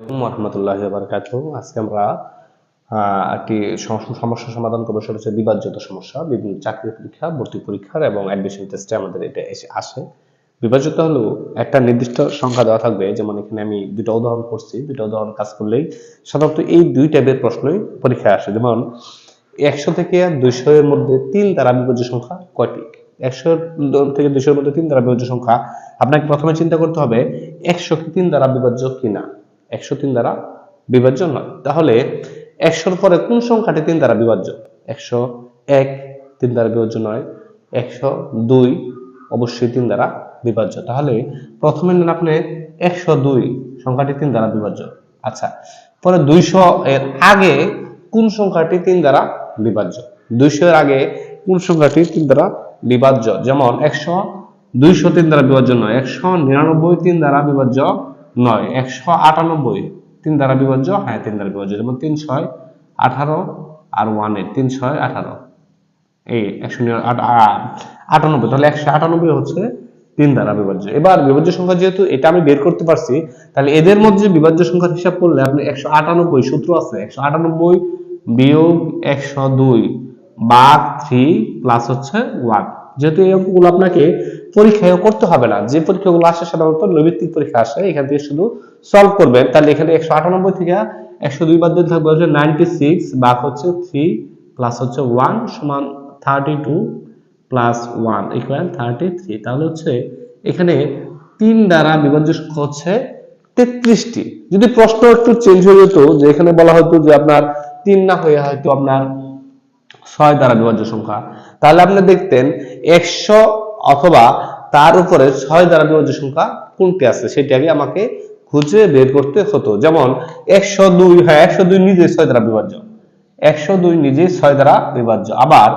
রহমতুল্লাহ বারকাত আজকে আমরা একটি সমস্যা সমাধান করব। সেটা হচ্ছে বিভাজ্যতা সমস্যা, বিভিন্ন চাকরি পরীক্ষা, ভর্তি পরীক্ষার এবং অ্যাডমিশন টেস্টে আমাদের এটা এসে আসে। বিভাজ্যতা হলো একটা নির্দিষ্ট সংখ্যা দেওয়া থাকবে। যেমন এখানে আমি উদাহরণ করছি। উদাহরণ কাজ করলেই সাধারণত এই দুই টাইপের প্রশ্নই পরীক্ষায় আসে। যেমন, একশো থেকে দুইশো এর মধ্যে তিন দ্বারা বিভাজ্য সংখ্যা কয়টি একশো থেকে দুইশোর মধ্যে তিন দ্বারা বিভাজ্য সংখ্যা। আপনাকে প্রথমে চিন্তা করতে হবে, একশো কি তিন দ্বারা বিভাজ্য কিনা? একশো তিন দ্বারা বিভাজ্য নয়। তাহলে একশোর পরে কোন সংখ্যাটি তিন দ্বারা বিভাজ্য? একশো এক তিন দ্বারা বিভাজ্য নয়, একশো দুই অবশ্যই তিন দ্বারা বিভাজ্য। তাহলে প্রথমে নেন আপনি একশো দুই, সংখ্যাটি তিন দ্বারা বিভাজ্য। আচ্ছা পরে দুইশো এর আগে কোন সংখ্যাটি তিন দ্বারা বিভাজ্য? দুইশো এর আগে কোন সংখ্যাটি তিন দ্বারা বিভাজ্য? যেমন একশো দুইশো তিন দ্বারা বিভাজ্য নয়, একশো নিরানব্বই তিন দ্বারা বিভাজ্য নয়, একশো আটানব্বই। তিন দ্বারা বিভাজ্য হ্যাঁ তিন দ্বারা বিভাজ্য, যেমন তিন ছয় আঠারো আর ওয়ানে তিন ছয় আঠারো। এই একশো আটানব্বই, তাহলে একশো আটানব্বই হচ্ছে তিন দ্বারা বিভাজ্য। এবার বিভাজ্য সংখ্যা যেহেতু এটা আমি বের করতে পারছি, তাহলে এদের মধ্যে বিভাজ্য সংখ্যার হিসাব করলে আপনি একশো আটানব্বই সূত্র আছে, একশো আটানব্বই বিয়োগ একশো দুই বা থ্রি প্লাস হচ্ছে ওয়ান যেহেতু এই অঙ্কগুলো আপনাকে পরীক্ষায় করতে হবে না। যে পরীক্ষাগুলো আসে সাধারণত নৈমিত্তিক পরীক্ষা আসে, এখান থেকে শুধু সলভ করবেন। তাহলে এখানে একশো আটানব্বই থেকে একশো দুই বাদ দিয়ে থাকবে হচ্ছে নাইনটি সিক্স হচ্ছে থ্রি প্লাস হচ্ছে ওয়ান সমান thirty two plus one thirty three তাহলে হচ্ছে এখানে তিন দ্বারা বিভাজ্য সংখ্যা হচ্ছে তেত্রিশটি। যদি প্রশ্ন একটু চেঞ্জ হয়ে যেত, যে এখানে বলা হতো যে আপনার তিন না হয়ে হয়তো আপনার ছয় দ্বারা বিভাজ্য সংখ্যা, তাহলে আপনি দেখতেন একশো অথবা তার উপরে ছয় দ্বারা বিভাজ্য সংখ্যা কোনটি আছে, সেটি আগে আমাকে খুঁজে বের করতে হতো। যেমন, একশো দুই হ্যাঁ একশো দুই নিজে ছয় দ্বারা বিভাজ্য। একশো দুই নিজে ছয় দ্বারা বিভাজ্য। আবার,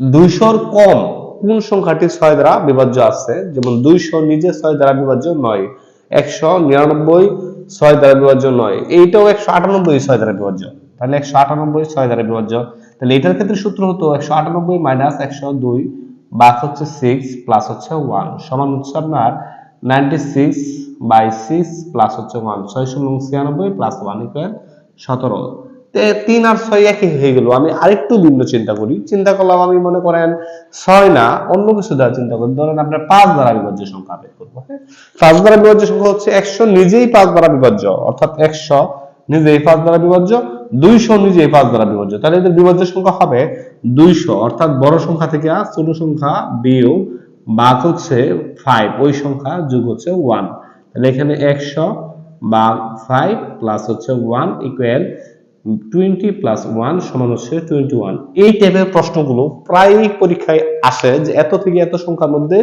দুইশোর কম কোন সংখ্যাটি ছয় দ্বারা বিভাজ্য আছে? যেমন, দুইশো নিজে ছয় দ্বারা বিভাজ্য নয়, একশো নিরানব্বই ছয় দ্বারা বিভাজ্য নয়, এইটাও একশো আটানব্বই ছয় দ্বারা বিভাজ্য। তাহলে একশো আটানব্বই ছয় দ্বারা বিভাজ্য। তাহলে এটার ক্ষেত্রে সূত্র হতো একশো আটানব্বই মাইনাস একশো দুই বাক হচ্ছে সিক্স প্লাস হচ্ছে ওয়ান সমান হচ্ছে আপনার ninety six by six plus হচ্ছে ওয়ান ছয়শো ছিয়ানব্বই প্লাস ওয়ান ইকুয়াল সতেরো। তিন আর ছয় একই হয়ে গেল, আমি আরেকটু ভিন্ন চিন্তা করি। চিন্তা করলাম আমি মনে করেন ছয় না, অন্য কিছু দ্বারা চিন্তা করি। ধরেন আপনার পাঁচ দ্বারা বিভাজ্য সংখ্যা বের করব? পাঁচ দ্বারা বিভাজ্য সংখ্যা হচ্ছে একশো নিজেই পাঁচ দ্বারা বিভাজ্য, অর্থাৎ একশো নিজেই পাঁচ দ্বারা বিভাজ্য, দুইশো নিজেই পাঁচ দ্বারা বিভাজ্য। তাহলে এদের বিভাজ্য সংখ্যা হবে দুইশো, অর্থাৎ বড় সংখ্যা থেকে ছোট সংখ্যা বিয়োগ বাঘ হচ্ছে ফাইভ ওই সংখ্যা যোগ হচ্ছে ওয়ান তাহলে এখানে একশো বা ফাইভ প্লাস হচ্ছে one equal twenty plus one সমান হচ্ছে টোয়েন্টি ওয়ান এই টাইপের প্রশ্নগুলো প্রায় পরীক্ষায় আসে যে এত থেকে এত সংখ্যার মধ্যে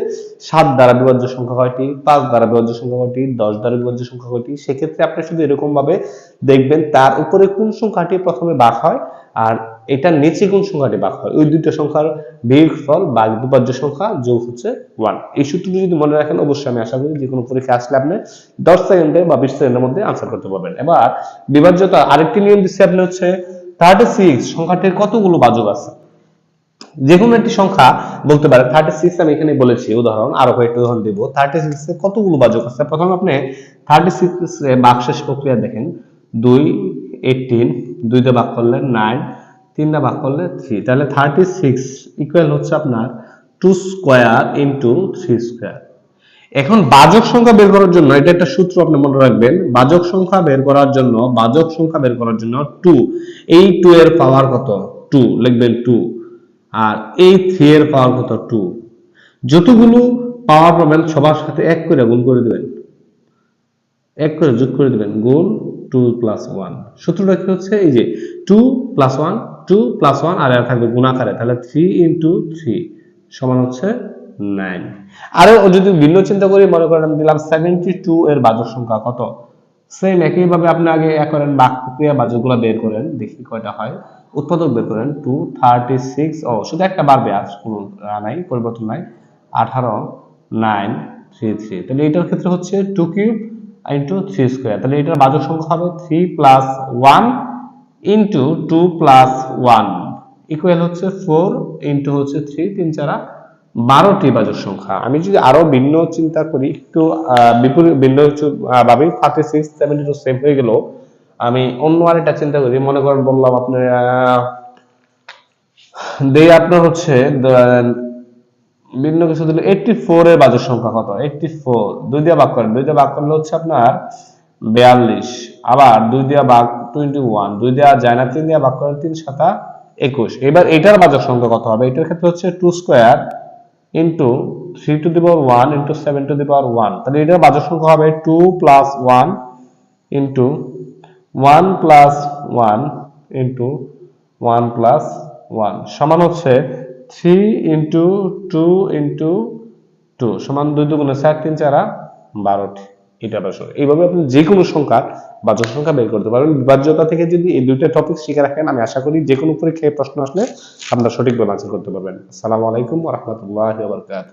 সাত দ্বারা বিভাজ্য সংখ্যা কয়টি, পাঁচ দ্বারা বিভাজ্য সংখ্যা কয়টি, দশ দ্বারা বিভাজ্য সংখ্যা কয়টি, সেক্ষেত্রে আপনি শুধু এরকম ভাবে দেখবেন তার উপরে কোন সংখ্যাটি প্রথমে বাক হয় আর এটার নিচে কোন সংখ্যাটি বাক হয়। ওই দুটো সংখ্যার বিয়োগফল বা বিভাজ্য সংখ্যা, যোগ হচ্ছে ওয়ান এই সূত্রটি যদি মনে রাখেন, অবশ্যই আমি আশা করি যে কোনো পরীক্ষা আসলে আপনি দশ সেকেন্ডে বা বিশ সেকেন্ডের মধ্যে আনসার করতে পারবেন। এবার বিভাজ্যতা আরেকটি নিয়ম দিচ্ছে আপনি হচ্ছে থার্টি সিক্স সংখ্যাটির কতগুলো বাজক আছে? যে কোনো একটি সংখ্যা বলতে পারে থার্টি সিক্স আমি এখানে বলেছি, উদাহরণ, আরও কয়েকটি উদাহরণ দিব। থার্টি সিক্স কতগুলো বাজক আছে? প্রথমে আপনি থার্টি সিক্স বাকশেষ প্রক্রিয়া দেখেন। দুই এইটিন দুই দিয়ে ভাগ করলে নাইন তিন দিয়ে ভাগ করলে থ্রি তাহলে থার্টি সিক্স ইকুয়াল হচ্ছে আপনার two square into three square এখন বাজক সংখ্যা বের করার জন্য, এটা একটা সূত্র আপনি মনে রাখবেন, বাজক সংখ্যা বের করার জন্য, বাজক সংখ্যা বের করার জন্য টু এই টু এর পাওয়ার কত? টু লিখবেন টু আর এই থ্রি এর পাওয়ার কত? টু যতগুলো পাওয়ার পাবেন, সবার সাথে এক করে গুণ করে দিবেন। এক করে যোগ করে দিবেন, গুণ টু প্লাস ওয়ান সূত্রটা কি হচ্ছে? এই যে two plus one two plus one আর এর থাকবে গুণাকারে তাহলে থ্রি ইন্টু থ্রি সমান হচ্ছে নাইন আরও যদি ভিন্ন চিন্তা করি, মনে করেন আমি দিলাম সেভেন্টি টু এর বাজক সংখ্যা কত? সেম একইভাবে আপনি আগে এক করেন, বাক প্রক্রিয়া বাজকগুলো বের করেন, দেখি কয়টা হয়। উৎপাদক বের করেন টু থার্টি সিক্স ও, শুধু একটা বাড়বে আর কোনো নাই, পরিবর্তন নাই। আঠারো নাইন থ্রি থ্রি তাহলে এটার ক্ষেত্রে হচ্ছে two cube into three square তাহলে এটার বাজক সংখ্যা হবে three plus one into two plus one equal হচ্ছে ফোর ইন্টু হচ্ছে থ্রি তিন চারা বারোটি বাজক সংখ্যা। আমি যদি আরও ভিন্ন চিন্তা করি, একটু বিপরীত, ভিন্ন ভাবি thirty six seventy two save হয়ে গেল। আমি অন্য আরেকটা চিন্তা করি, মনে করেন বললাম আপনার দেই আপনার হচ্ছে ভিন্ন কিছু দিলে এইটটি ফোর এর বাজক সংখ্যা কত? এইটটি ফোর দুই দিয়ে ভাগ করেন। দুই দিয়ে ভাগ করলে হচ্ছে আপনার বিয়াল্লিশ। আবার দুই দিয়ে ভাগ টোয়েন্টি ওয়ান দুই দেওয়া যায় না, তিন দিয়ে ভাগ করেন তিন, সাতা একুশ। এবার এটার বাজক সংখ্যা কত হবে? এটার ক্ষেত্রে হচ্ছে two square into three two the power one into seven two the power one তাহলে এটার বাজক সংখ্যা হবে two plus one into one plus one into one plus one সমান হচ্ছে three into two into two সমান দুই দুগুণে চার, তিন, চারা বারোটি। এটা বাসক এইভাবে আপনি যে কোনো সংখ্যা বাচক সংখ্যা বের করতে পারবেন বিভাজ্যতা থেকে যদি এই দুইটা টপিক শিখে রাখেন, আমি আশা করি যে কোনো পরীক্ষায় প্রশ্ন আসলে আপনারা সঠিকভাবে আনসার করতে পারবেন। আসসালামু আলাইকুম রহমতুল্লাহ বারকাত